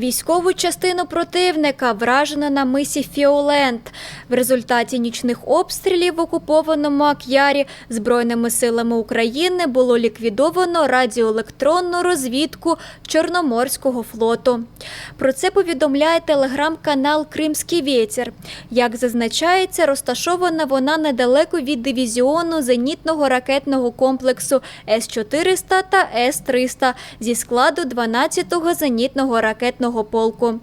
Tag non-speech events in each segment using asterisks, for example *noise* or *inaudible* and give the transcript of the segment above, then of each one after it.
Військову частину противника вражено на мисі Фіолент. В результаті нічних обстрілів в окупованому Ак'ярі Збройними силами України було ліквідовано радіоелектронну розвідку Чорноморського флоту. Про це повідомляє телеграм-канал Кримський вєтір. Як зазначається, розташована вона недалеко від дивізіону зенітного ракетного комплексу С-400 та С-300 зі складу 12-го зенітного ракетного полку.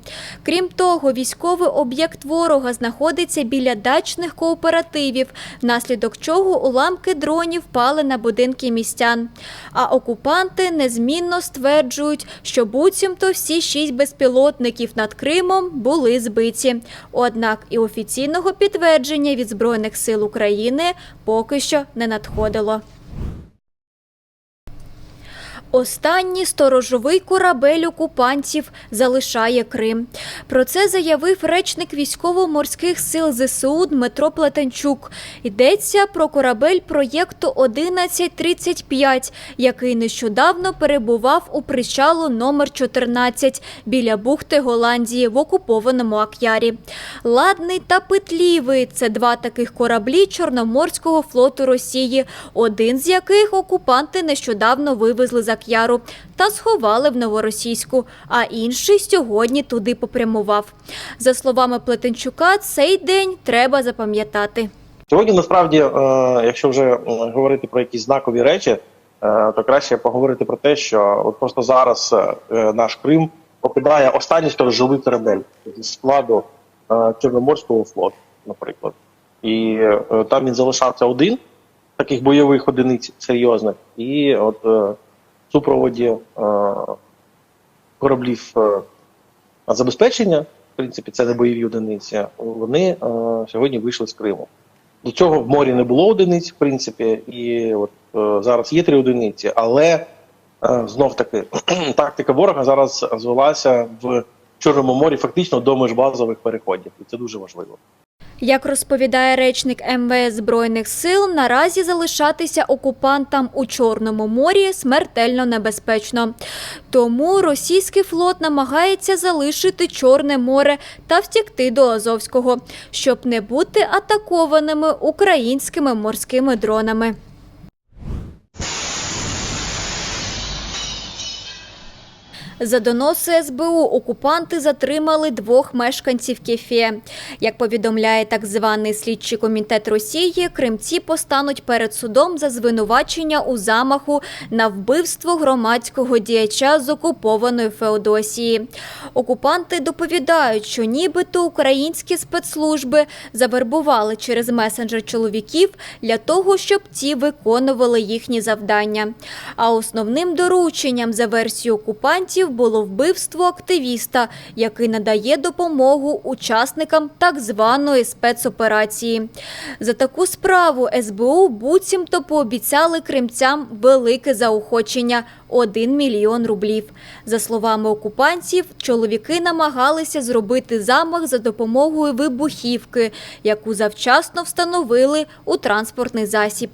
Крім того, військовий об'єкт ворога знаходиться біля дачних кооперативів, внаслідок чого уламки дронів впали на будинки містян. А окупанти незмінно стверджують, що буцімто всі шість безпілотників над Кримом були збиті. Однак і офіційного підтвердження від Збройних сил України поки що не надходило. Останній сторожовий корабель окупантів залишає Крим. Про це заявив речник військово-морських сил ЗСУ Дмитро Плетенчук. Йдеться про корабель проєкту 1135, який нещодавно перебував у причалу номер 14 біля бухти Голландії в окупованому Ак'ярі. Ладний та Петлівий це два таких кораблі Чорноморського флоту Росії, один з яких окупанти нещодавно вивезли з Ак'яру та сховали в Новоросійську, а інший сьогодні туди попрямував. За словами Плетенчука, цей день треба запам'ятати. Сьогодні насправді, е, якщо вже е, говорити про якісь знакові речі, е, то краще поговорити про те, що от просто зараз наш Крим покидає останній сторожовий корабель зі складу Чорноморського флоту, наприклад. І там він залишався один таких бойових одиниць серйозних, і от супроводі е, кораблів е, забезпечення, в принципі, це не бойові одиниці, вони е, сьогодні вийшли з Криму. До цього в морі не було одиниць, в принципі, і от зараз є три одиниці, але знов таки *clears throat* тактика ворога зараз звелася в Чорному морі фактично до межбазових переходів, і це дуже важливо. Як розповідає речник МВС Збройних сил, наразі залишатися окупантам у Чорному морі смертельно небезпечно. Тому російський флот намагається залишити Чорне море та втікти до Азовського, щоб не бути атакованими українськими морськими дронами. За доноси СБУ окупанти затримали двох мешканців Кефе. Як повідомляє так званий слідчий комітет Росії, кримці постануть перед судом за звинувачення у замаху на вбивство громадського діяча з окупованої Феодосії. Окупанти доповідають, що нібито українські спецслужби завербували через месенджер чоловіків для того, щоб ті виконували їхні завдання. А основним дорученням за версією окупантів було вбивство активіста, який надає допомогу учасникам так званої спецоперації. За таку справу СБУ буцімто пообіцяли кримцям велике заохочення 1 мільйон рублів. За словами окупантів, чоловіки намагалися зробити замах за допомогою вибухівки, яку завчасно встановили у транспортний засіб.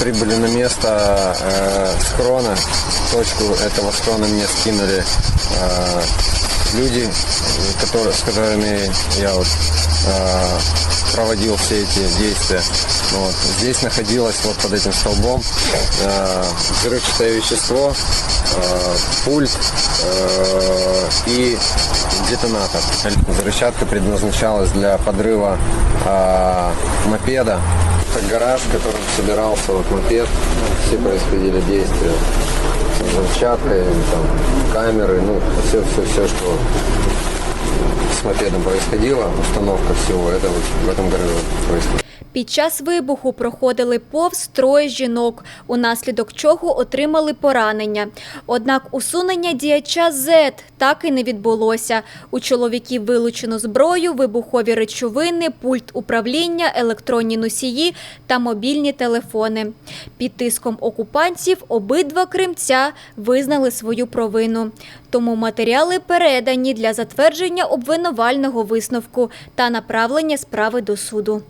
Прибыли на место э, схрона. Точку этого схрона мне скинули э, люди, которые, с которыми я вот, э, проводил все эти действия. Вот. Здесь находилось вот под этим столбом э, взрывчатое вещество, э, пульт э, и детонатор. Взрывчатка предназначалась для подрыва э, мопеда. Это гараж, в котором собирался вот мопед. Все происходили действия. Взрывчатка, там, камеры, ну, все, все, все, что с мопедом происходило, установка всего, это вот в этом гараже происходило. Під час вибуху проходили повз троє жінок, унаслідок чого отримали поранення. Однак усунення діяча Z так і не відбулося. У чоловіків вилучено зброю, вибухові речовини, пульт управління, електронні носії та мобільні телефони. Під тиском окупантів обидва кримця визнали свою провину. Тому матеріали передані для затвердження обвинувального висновку та направлення справи до суду.